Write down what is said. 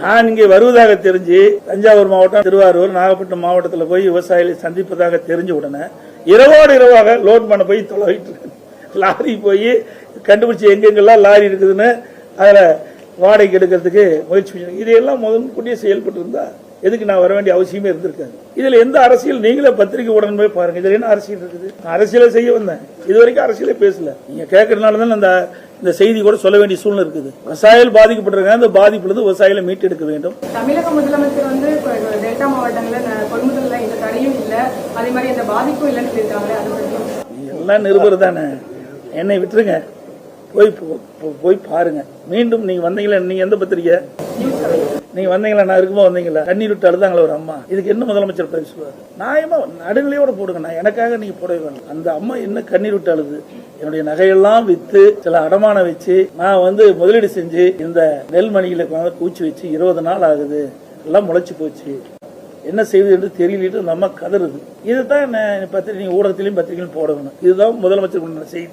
நான் இங்கே வருவதாக தெரிஞ்சு தஞ்சாவூர் மாவட்டம் திருவாரூர் நாகப்பட்டினம் மாவட்டத்தில் போய் விவசாயிகளை சந்திப்பதாக தெரிஞ்ச உடனே இரவோடு இரவாக லோட் பண்ண போய் தொலைவிட்டு இருக்கேன். லாரி போய் கண்டுபிடிச்சி எங்கெங்கெல்லாம் லாரி இருக்குதுன்னு அதில் வாடகைக்கு எடுக்கிறதுக்கு முயற்சி பண்ணி இதையெல்லாம் முதல் கூட்டியே செயல்பட்டு இருந்தா எதுக்கு நான் வர வேண்டிய அவசியமே இருந்திருக்காது. இதுல எந்த அரசியல் நீங்களே பத்திரிகை உடனே போய் பாருங்க. இதுல என்ன அரசியல் இருக்குது? நான் அரசியலை செய்ய வந்தேன். இது வரைக்கும் அரசியலே பேசல. நீங்க கேட்கறதுனால தான் அந்த இந்த செய்தி கூட சொல்ல வேண்டிய சூழ்நிலை இருக்குது. விவசாயிகள் பாதிக்கப்பட்டிருக்காங்க அந்த பாதிப்புலேருந்து விவசாயிகளை மீட்டெடுக்க வேண்டும். தமிழக முதலமைச்சர் வந்து டெல்டா மாவட்டங்கள்ல கொள்முதல்ல எந்த தடையும் இல்ல. அதே மாதிரி எந்த பாதிப்பும் இல்லைன்னு சொல்லியிருக்காங்க எல்லாம் நிருபர் தானே. என்னை விட்டுருங்க. போய் போ- போய் பாருங்க. மீண்டும் நீங்க வந்தீங்களா? நீங்க எந்த பத்திரிக்கை? நீங்க வந்தீங்களா? நான் இருக்கும்போது வந்தீங்களா? கண்ணீர் விட்டு அழுதாங்களா ஒரு அம்மா? இதுக்கு என்ன முதலமைச்சர் பதில் சொல்லுவார்? நியாயமா நடுநிலையோட போடுங்க. நான் எனக்காக நீங்க போடவே வேணும் அந்த அம்மா என்ன கண்ணீர் விட்டு அழுது? என்னுடைய நகையெல்லாம் வித்து சில அடமானம் வச்சு நான் வந்து முதலீடு செஞ்சு இந்த நெல் மணிகளை பூச்சி வச்சு இருபது நாள் ஆகுது. எல்லாம் முளைச்சு போச்சு. என்ன செய்வது என்று தெரியலிட்டு அந்த அம்மா கதறுது. இதுதான் பத்திரிகை ஊடகத்திலையும் பத்திரிகையிலும் போடணும். இதுதான் முதலமைச்சர் செய்தி.